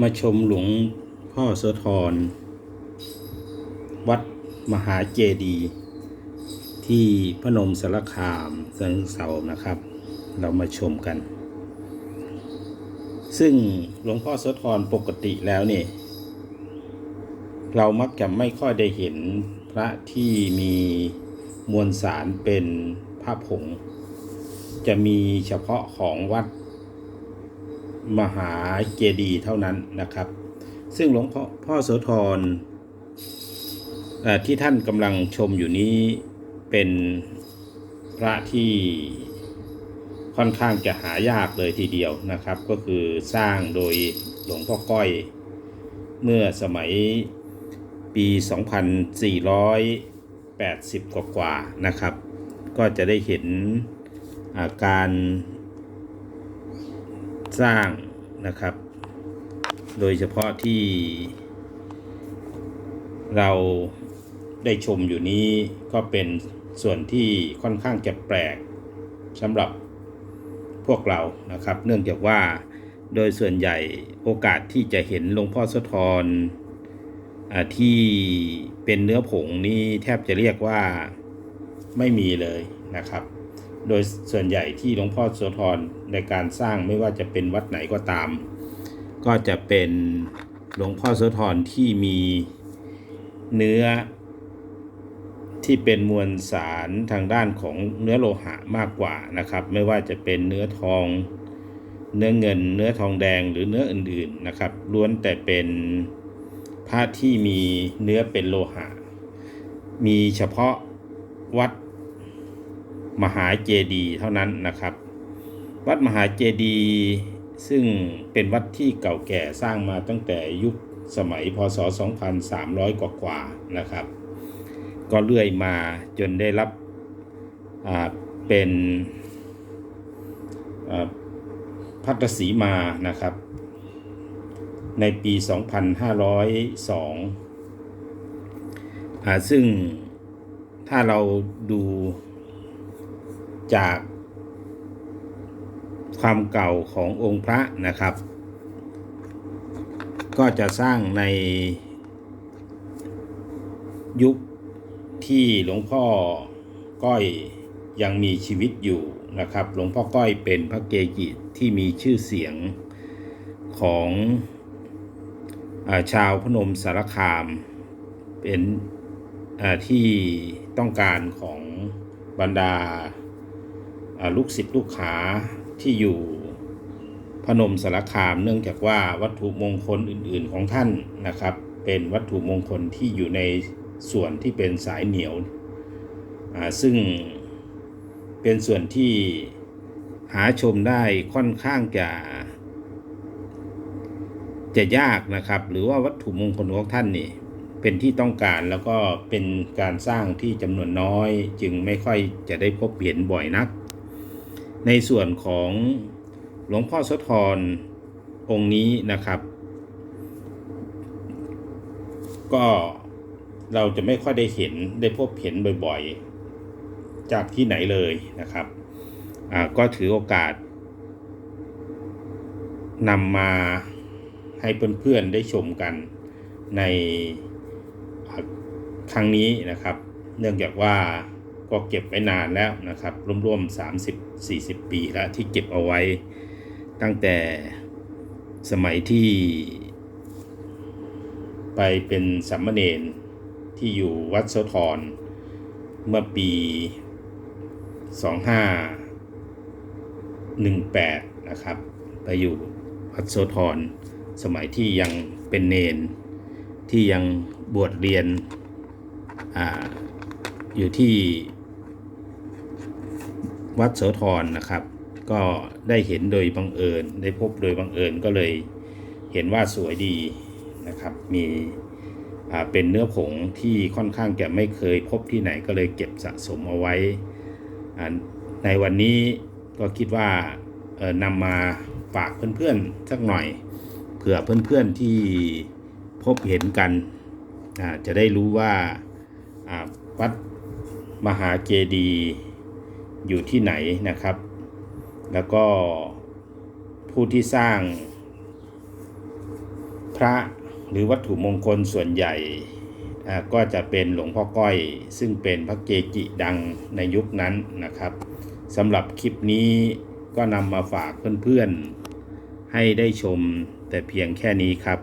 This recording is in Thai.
มาชมหลวงพ่อโสธร วัดมหาเจดีย์ที่พนมสารคามเซิงเสานะครับ เรามาชมกัน ซึ่งหลวงพ่อโสธรปกติแล้วเนี่ยเรามักจะไม่ค่อยได้เห็นพระที่มีมวลสารเป็นพระผง จะมีเฉพาะของวัด มหาเจดีย์เท่านั้นนะครับ ซึ่งหลวงพ่อพ่อโสธรที่ท่านกำลังชมอยู่นี้เป็นพระที่ค่อนข้างจะหายากเลยทีเดียวนะครับ ก็คือสร้างโดยหลวงพ่อก้อย เมื่อสมัยปี 2480 กว่ากว่าๆนะครับ ก็จะได้เห็นอาการ สร้างนะครับ โดยเฉพาะที่เราได้ชมอยู่นี้ก็เป็นส่วนที่ค่อนข้างจะแปลกสำหรับพวกเรานะครับ เนื่องจากว่าโดยส่วนใหญ่โอกาสที่จะเห็นหลวงพ่อสธรอ่าที่เป็นเนื้อผงนี่แทบจะเรียกว่าไม่มีเลยนะครับ โดยส่วนใหญ่ที่หลวงพ่อโสธรในการสร้างไม่ว่าจะเป็นวัดไหนก็ตาม ก็จะเป็นหลวงพ่อโสธรที่มีเนื้อที่เป็นมวลสารทางด้านของเนื้อโลหะมากกว่านะครับ ไม่ว่าจะเป็นเนื้อทอง เนื้อเงิน เนื้อทองแดงหรือเนื้ออื่นๆนะครับล้วนแต่เป็นพระที่มีเนื้อเป็นโลหะ มีเฉพาะวัด มหาเจดีย์เท่านั้นนะครับ วัดมหาเจดีย์ซึ่งเป็นวัดที่เก่าแก่สร้างมาตั้งแต่ยุคสมัยพศ 2300 กว่ากว่านะครับ ก็เลื่อยมาจนได้รับเป็นพัทสีมานะครับ ในปี 2502อ่าซึ่งถ้าเราดู จากความเก่าขององค์พระนะครับ ก็จะสร้างในยุคที่หลวงพ่อก้อยยังมีชีวิตอยู่นะครับ หลวงพ่อก้อยเป็นพระเกจิที่มีชื่อเสียงของอาชาวพนมสารคามเป็นที่ต้องการของบรรดา ลูกศิษย์ลูกหาที่อยู่พนมสารคาม เนื่องจากว่าวัตถุมงคลอื่น ๆของท่านนะครับ เป็นวัตถุมงคลที่อยู่ในส่วนที่เป็นสายเหนียวอ่าซึ่งเป็นส่วนที่หาชมได้ค่อนข้างจะ จะยากนะครับ หรือว่าวัตถุมงคลของท่านนี่เป็นที่ต้องการแล้วก็เป็นการสร้างที่จำนวนน้อย จึงไม่ค่อยจะได้พบเห็นบ่อยนัก ในส่วนของหลวงพ่อโสธรองค์นี้นะครับ ก็เราจะไม่ค่อยได้เห็นได้พบเห็นบ่อยๆ จากที่ไหนเลยนะครับอ่าก็ถือโอกาสนำมาให้เพื่อนๆได้ชมกันในครั้งนี้นะครับ เนื่องจากว่า ก็เก็บไว้นานแล้วนะครับร่วมๆ30-40 ปีแล้วที่เก็บเอาไว้ตั้งแต่สมัยที่ไปเป็นสัมมเนนที่อยู่วัดโสธรเมื่อปี 2518 นะครับ ไปอยู่วัดโสธรสมัยที่ยังเป็นเนน ที่ยังบวชเรียนออยู่ที่ วัดโสธรนะครับ ก็ได้เห็นโดยบังเอิญ ได้พบโดยบังเอิญก็เลยเห็นว่าสวยดีนะครับ มีเป็นเนื้อผงที่ค่อนข้างจะไม่เคยพบที่ไหนก็เลยเก็บสะสมเอาไว้ ในวันนี้ก็คิดว่านำมาฝากเพื่อนๆสักหน่อยเผื่อเพื่อนๆที่พบเห็นกันจะได้รู้ว่าอ่าวัดมหาเจดีย์ อยู่ที่ไหนนะครับ แล้วก็ผู้ที่สร้างพระหรือวัตถุมงคลส่วนใหญ่ก็จะเป็นหลวงพ่อก้อย ซึ่งเป็นพระเกจิดังในยุคนั้นนะครับสำหรับคลิปนี้ก็นำมาฝากเพื่อนๆให้ได้ชมแต่เพียงแค่นี้ครับ